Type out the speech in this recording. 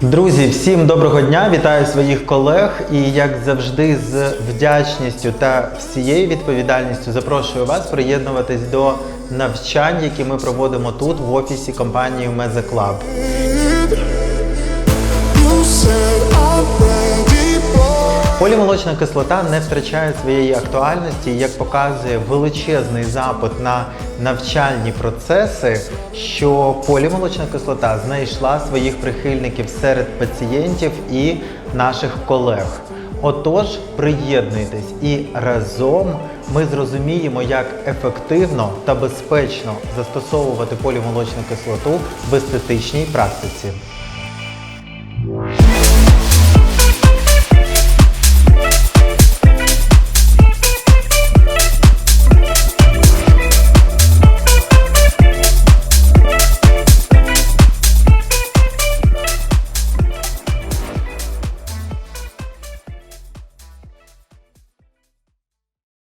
Друзі, всім доброго дня! Вітаю своїх колег і як завжди з вдячністю та всією відповідальністю запрошую вас приєднуватись до навчань, які ми проводимо тут в офісі компанії Club. Полімолочна кислота не втрачає своєї актуальності, як показує величезний запит на навчальні процеси, що полімолочна кислота знайшла своїх прихильників серед пацієнтів і наших колег. Отож, приєднуйтесь і разом ми зрозуміємо, як ефективно та безпечно застосовувати полімолочну кислоту в естетичній практиці.